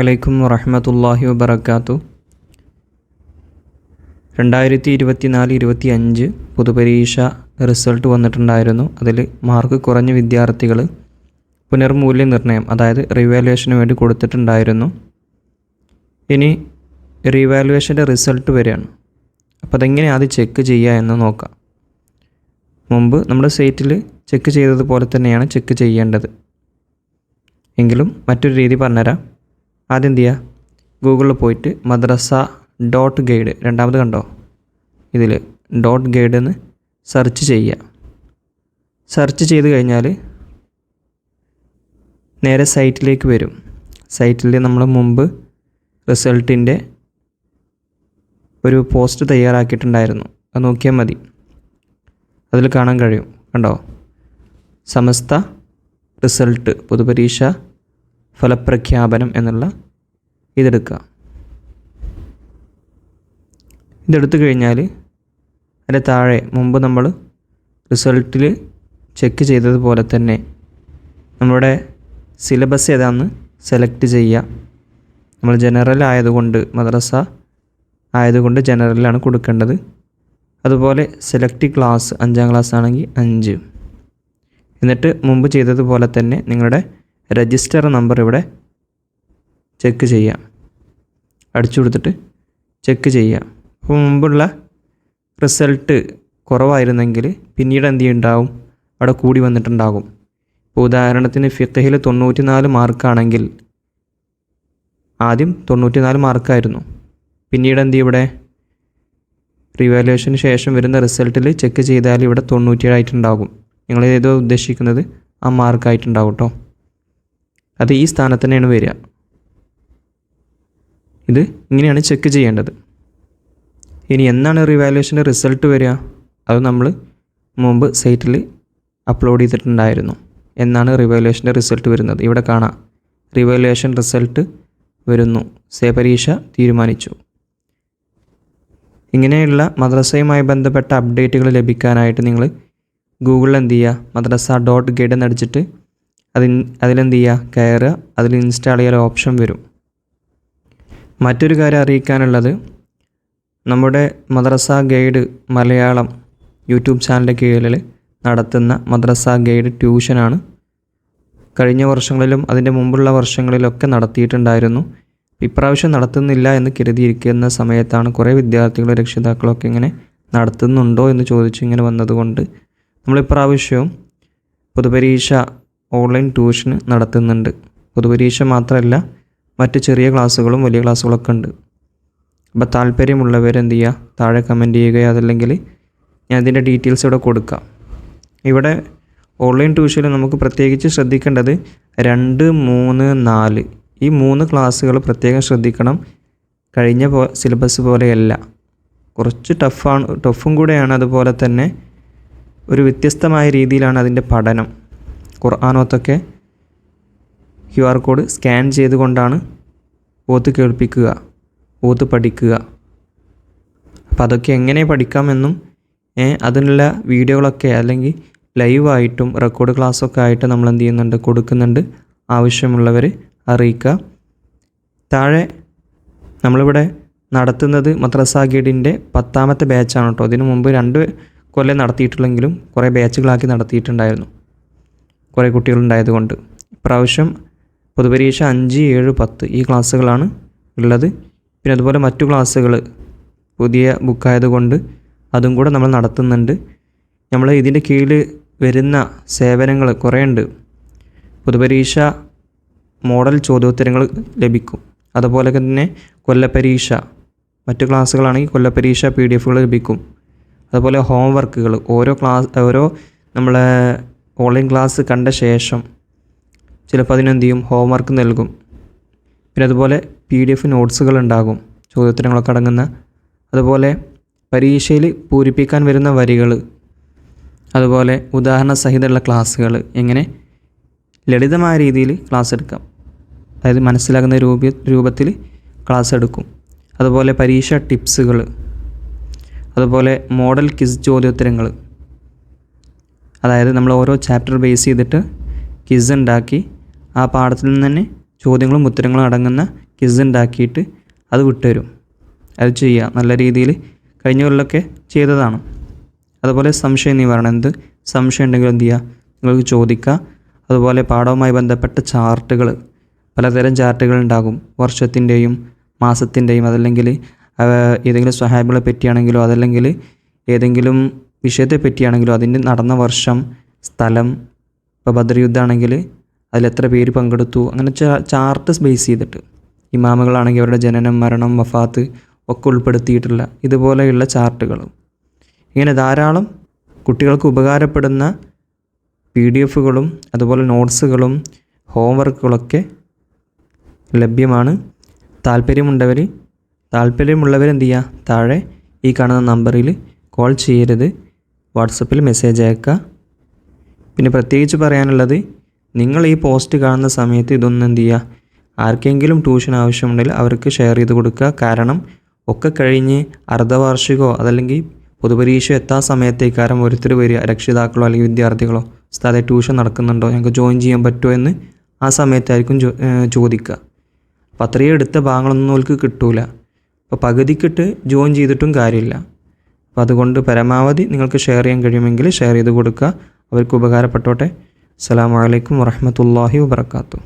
അലൈക്കും വറഹമത്തല്ലാഹി വബർക്കാത്തു രണ്ടായിരത്തി ഇരുപത്തി നാല് ഇരുപത്തി അഞ്ച് പൊതുപരീക്ഷ റിസൾട്ട് വന്നിട്ടുണ്ടായിരുന്നു. അതിൽ മാർക്ക് കുറഞ്ഞ വിദ്യാർത്ഥികൾ പുനർമൂല്യനിർണയം അതായത് റിവാലുവേഷന് വേണ്ടി കൊടുത്തിട്ടുണ്ടായിരുന്നു. ഇനി റിവാലുവേഷന്റെ റിസൾട്ട് വരികയാണ് അപ്പോൾ അതെങ്ങനെ അത് ചെക്ക് ചെയ്യുക എന്ന് നോക്കാം. മുമ്പ് നമ്മുടെ സൈറ്റിൽ ചെക്ക് ചെയ്തതുപോലെ തന്നെയാണ് ചെക്ക് ചെയ്യേണ്ടത്. എങ്കിലും മറ്റൊരു രീതി പറഞ്ഞുതരാം. ആദ്യം എന്ത് ചെയ്യുക ഗൂഗിളിൽ പോയിട്ട് മദ്രസ ഡോട്ട് ഗൈഡ് രണ്ടാമത് കണ്ടോ? ഇതിൽ ഡോട്ട് ഗൈഡ് എന്ന് സെർച്ച് ചെയ്യുക. സെർച്ച് ചെയ്ത് കഴിഞ്ഞാൽ നേരെ സൈറ്റിലേക്ക് വരും. സൈറ്റിൽ നമ്മൾ മുമ്പ് റിസൾട്ടിന്റെ ഒരു പോസ്റ്റ് തയ്യാറാക്കിയിട്ടുണ്ടായിരുന്നു. അത് നോക്കിയാൽ മതി. അതിൽ കാണാൻ കഴിയും. കണ്ടോ? സമസ്ത റിസൾട്ട് പൊതുപരീക്ഷ ഫലപ്രഖ്യാപനം എന്നുള്ള ഇതെടുക്കുക. ഇതെടുത്തു കഴിഞ്ഞാൽ അതിന്റെ താഴെ മുമ്പ് നമ്മൾ റിസൾട്ടിൽ ചെക്ക് ചെയ്തതുപോലെ തന്നെ നമ്മുടെ സിലബസ് ഏതാണെന്ന് സെലക്ട് ചെയ്യുക. നമ്മൾ ജനറൽ ആയതുകൊണ്ട് മദ്രസ ആയതുകൊണ്ട് ജനറലാണ് കൊടുക്കേണ്ടത്. അതുപോലെ സെലക്ട് ക്ലാസ് അഞ്ചാം ക്ലാസ് ആണെങ്കിൽ അഞ്ച്. എന്നിട്ട് മുമ്പ് ചെയ്തതുപോലെ തന്നെ നിങ്ങളുടെ രജിസ്റ്റർ നമ്പർ ഇവിടെ ചെക്ക് ചെയ്യാം. അടിച്ചു കൊടുത്തിട്ട് ചെക്ക് ചെയ്യാം. അപ്പോൾ മുമ്പുള്ള റിസൾട്ട് കുറവായിരുന്നെങ്കിൽ പിന്നീട് എന്ത് ഉണ്ടാവും അവിടെ കൂടി വന്നിട്ടുണ്ടാകും. ഇപ്പോൾ ഉദാഹരണത്തിന് ഫിത്തഹിൽ തൊണ്ണൂറ്റി നാല് മാർക്കാണെങ്കിൽ ആദ്യം തൊണ്ണൂറ്റി നാല് മാർക്കായിരുന്നു പിന്നീട് എന്ത് ഇവിടെ? റിവാലുവേഷന് ശേഷം വരുന്ന റിസൾട്ടിൽ ചെക്ക് ചെയ്താൽ ഇവിടെ തൊണ്ണൂറ്റിയേഴായിട്ടുണ്ടാകും നിങ്ങൾ ഏതോ ഉദ്ദേശിക്കുന്നത് ആ മാർക്കായിട്ടുണ്ടാവും കേട്ടോ. അത് ഈ സ്ഥാനത്ത് തന്നെയാണ് വരിക. ഇത് ഇങ്ങനെയാണ് ചെക്ക് ചെയ്യേണ്ടത്. ഇനി എന്നാണ് റിവാലുവേഷന്റെ റിസൾട്ട് വരിക? അത് നമ്മൾ മുമ്പ് സൈറ്റിൽ അപ്ലോഡ് ചെയ്തിട്ടുണ്ടായിരുന്നു. എന്നാണ് റിവാലുവേഷന്റെ റിസൾട്ട് വരുന്നത്? ഇവിടെ കാണാം. റിവാലുവേഷൻ റിസൾട്ട് വരുന്നു. സേ പരീക്ഷ തീരുമാനിച്ചു. ഇങ്ങനെയുള്ള മദ്രസയുമായി ബന്ധപ്പെട്ട അപ്ഡേറ്റുകൾ ലഭിക്കാനായിട്ട് നിങ്ങൾ ഗൂഗിളിൽ എന്ത് ചെയ്യുക? മദ്രസ ഡോട്ട് ഗൈഡ് എന്നടിച്ചിട്ട് അതിൽ അതിലെന്ത് ചെയ്യുക കയറുക. അതിൽ ഇൻസ്റ്റാൾ ചെയ്യാൻ ഓപ്ഷൻ വരും. മറ്റൊരു കാര്യം അറിയിക്കാനുള്ളത് നമ്മുടെ മദ്രസ ഗൈഡ് മലയാളം യൂട്യൂബ് ചാനലിന്റെ കീഴിൽ നടത്തുന്ന മദ്രസ ഗൈഡ് ട്യൂഷനാണ് കഴിഞ്ഞ വർഷങ്ങളിലും അതിന്റെ മുമ്പുള്ള വർഷങ്ങളിലൊക്കെ നടത്തിയിട്ടുണ്ടായിരുന്നു. ഇപ്രാവശ്യം നടത്തുന്നില്ല എന്ന് കരുതിയിരിക്കുന്ന സമയത്താണ് കുറേ വിദ്യാർത്ഥികളും രക്ഷിതാക്കളൊക്കെ ഇങ്ങനെ നടത്തുന്നുണ്ടോ എന്ന് ചോദിച്ച് ഇങ്ങനെ വന്നതുകൊണ്ട് നമ്മൾ ഇപ്രാവശ്യവും പൊതുപരീക്ഷ ഓൺലൈൻ ട്യൂഷന് നടത്തുന്നുണ്ട്. പൊതുപരീക്ഷ മാത്രമല്ല മറ്റ് ചെറിയ ക്ലാസ്സുകളും വലിയ ക്ലാസ്സുകളൊക്കെ ഉണ്ട്. അപ്പോൾ താല്പര്യമുള്ളവർ എന്ത് ചെയ്യുക? താഴെ കമന്റ് ചെയ്യുക അതല്ലെങ്കിൽ ഞാൻ അതിന്റെ ഡീറ്റെയിൽസ് ഇവിടെ കൊടുക്കാം. ഇവിടെ ഓൺലൈൻ ട്യൂഷനിൽ നമുക്ക് പ്രത്യേകിച്ച് ശ്രദ്ധിക്കേണ്ടത് രണ്ട് മൂന്ന് നാല്. ഈ മൂന്ന് ക്ലാസ്സുകൾ പ്രത്യേകം ശ്രദ്ധിക്കണം. കഴിഞ്ഞ പോ സിലബസ് പോലെയല്ല. കുറച്ച് ടഫാണ് ടഫും കൂടെയാണ് അതുപോലെ തന്നെ ഒരു വ്യത്യസ്തമായ രീതിയിലാണ് അതിന്റെ പഠനം. ഖുർആാനോത്തൊക്കെ ക്യു ആർ കോഡ് സ്കാൻ ചെയ്തുകൊണ്ടാണ് ഓത്ത് കേൾപ്പിക്കുക ഓത്ത് പഠിക്കുക. അപ്പോൾ അതൊക്കെ എങ്ങനെ പഠിക്കാമെന്നും അതിനുള്ള വീഡിയോകളൊക്കെ അല്ലെങ്കിൽ ലൈവായിട്ടും റെക്കോർഡ് ക്ലാസ്സൊക്കെ ആയിട്ട് നമ്മൾ എന്ത് ചെയ്യുന്നുണ്ട് കൊടുക്കുന്നുണ്ട്. ആവശ്യമുള്ളവർ അറിയിക്കുക. താഴെ നമ്മളിവിടെ നടത്തുന്നത് മദ്രസ ഗൈഡിന്റെ പത്താമത്തെ ബാച്ചാണ് കേട്ടോ. ഇതിനു മുമ്പ് രണ്ട് കൊല്ലം നടത്തിയിട്ടുള്ളെങ്കിലും കുറേ ബാച്ചുകളാക്കി നടത്തിയിട്ടുണ്ടായിരുന്നു. കുറേ കുട്ടികളുണ്ടായതുകൊണ്ട്. ഇപ്രാവശ്യം പൊതുപരീക്ഷ അഞ്ച് ഏഴ് പത്ത് ഈ ക്ലാസ്സുകളാണ് ഉള്ളത്. പിന്നെ അതുപോലെ മറ്റു ക്ലാസ്സുകൾ പുതിയ ബുക്കായതുകൊണ്ട് അതും കൂടെ നമ്മൾ നടത്തുന്നുണ്ട്. നമ്മൾ ഇതിന്റെ കീഴിൽ വരുന്ന സേവനങ്ങൾ കുറേ ഉണ്ട് പൊതുപരീക്ഷ മോഡൽ ചോദ്യോത്തരങ്ങൾ ലഭിക്കും. അതുപോലെ തന്നെ കൊല്ലപ്പരീക്ഷ മറ്റു ക്ലാസ്സുകളാണെങ്കിൽ കൊല്ലപ്പരീക്ഷ പി ഡി എഫുകൾ ലഭിക്കും. അതുപോലെ ഹോം വർക്കുകൾ ഓരോ ക്ലാസ് ഓരോ നമ്മളെ ഓൺലൈൻ ക്ലാസ് കണ്ട ശേഷം ചിലപ്പോൾ അതിനെന്ത് ചെയ്യും? ഹോംവർക്ക് നൽകും. പിന്നെ അതുപോലെ പി ഡി എഫ് നോട്ട്സുകൾ ഉണ്ടാകും. ചോദ്യോത്തരങ്ങളൊക്കെ അടങ്ങുന്ന അതുപോലെ പരീക്ഷയിൽ പൂരിപ്പിക്കാൻ വരുന്ന വരികൾ അതുപോലെ ഉദാഹരണ സഹിതമുള്ള ക്ലാസ്സുകൾ എങ്ങനെ ലളിതമായ രീതിയിൽ ക്ലാസ് എടുക്കാം. അതായത് മനസ്സിലാകുന്ന രൂപ രൂപത്തിൽ ക്ലാസ് എടുക്കും. അതുപോലെ പരീക്ഷ ടിപ്സുകൾ അതുപോലെ മോഡൽ കിസ് ചോദ്യോത്തരങ്ങൾ അതായത് നമ്മൾ ഓരോ ചാപ്റ്റർ ബേസ് ചെയ്തിട്ട് ക്വിസ് ഉണ്ടാക്കി ആ പാഠത്തിൽ നിന്ന് തന്നെ ചോദ്യങ്ങളും ഉത്തരങ്ങളും അടങ്ങുന്ന ക്വിസ് ഉണ്ടാക്കിയിട്ട് അത് വിട്ടുതരും. അത് ചെയ്യുക നല്ല രീതിയിൽ കഴിഞ്ഞ കൊല്ലമൊക്കെ ചെയ്തതാണ്. അതുപോലെ സംശയം നീ നിവാരണം എന്ത് സംശയം ഉണ്ടെങ്കിൽ എന്ത് ചെയ്യുക നിങ്ങൾക്ക് ചോദിക്കുക അതുപോലെ പാഠവുമായി ബന്ധപ്പെട്ട ചാർട്ടുകൾ പലതരം ചാർട്ടുകൾ ഉണ്ടാകും വർഷത്തിന്റെയും മാസത്തിന്റെയും അതല്ലെങ്കിൽ ഏതെങ്കിലും സ്വഹാബികളെ പറ്റിയാണെങ്കിലോ അതല്ലെങ്കിൽ ഏതെങ്കിലും വിഷയത്തെ പറ്റിയാണെങ്കിലും അതിന്റെ നടന്ന വർഷം സ്ഥലം ഇപ്പോൾ ബദർ യുദ്ധമാണെങ്കിൽ അതിലെത്ര പേര് പങ്കെടുത്തു അങ്ങനെ ചാർട്ട് ബേസ് ചെയ്തിട്ട്. ഇമാമുകളാണെങ്കിൽ അവരുടെ ജനനം മരണം വഫാത്ത് ഒക്കെ ഉൾപ്പെടുത്തിയിട്ടുള്ള ഇതുപോലെയുള്ള ചാർട്ടുകളും. ഇങ്ങനെ ധാരാളം കുട്ടികൾക്ക് ഉപകാരപ്പെടുന്ന പി ഡി എഫുകളും അതുപോലെ നോട്ട്സുകളും ഹോംവർക്കുകളൊക്കെ ലഭ്യമാണ്. താല്പര്യമുണ്ടവർ താല്പര്യമുള്ളവർ എന്ത് ചെയ്യുക? താഴെ ഈ കാണുന്ന നമ്പറിൽ കോൾ ചെയ്യരുത്. വാട്സപ്പിൽ മെസ്സേജ് അയക്കുക പിന്നെ പ്രത്യേകിച്ച് പറയാനുള്ളത് നിങ്ങൾ ഈ പോസ്റ്റ് കാണുന്ന സമയത്ത് ഇതൊന്നും എന്ത് ചെയ്യുക? ആർക്കെങ്കിലും ട്യൂഷൻ ആവശ്യമുണ്ടെങ്കിൽ അവർക്ക് ഷെയർ ചെയ്ത് കൊടുക്കുക. കാരണം ഒക്കെ കഴിഞ്ഞ് അർദ്ധവാർഷികമോ അതല്ലെങ്കിൽ പൊതുപരീക്ഷ എത്താൻ സമയത്തേക്കാരം ഓരോരുത്തർ വരിക. രക്ഷിതാക്കളോ അല്ലെങ്കിൽ വിദ്യാർത്ഥികളോ. സ്ഥലത്തെ ട്യൂഷൻ നടക്കുന്നുണ്ടോ? ഞങ്ങൾക്ക് ജോയിൻ ചെയ്യാൻ പറ്റുമോ എന്ന് ആ സമയത്തായിരിക്കും ചോദിക്കുക. അപ്പോൾ അത്രയും എടുത്ത ഭാഗങ്ങളൊന്നും അവർക്ക് കിട്ടൂല. അപ്പോൾ പകുതിക്കിട്ട് ജോയിൻ ചെയ്തിട്ടും കാര്യമില്ല. അപ്പോൾ അതുകൊണ്ട് പരമാവധി നിങ്ങൾക്ക് ഷെയർ ചെയ്യാൻ കഴിയുമെങ്കിൽ ഷെയർ ചെയ്ത് കൊടുക്കുക. അവർക്ക് ഉപകാരപ്പെട്ടോട്ടെ. അസ്സാം വലൈക്കും വറഹ്മത്തുള്ളാഹി വബർക്കാത്തു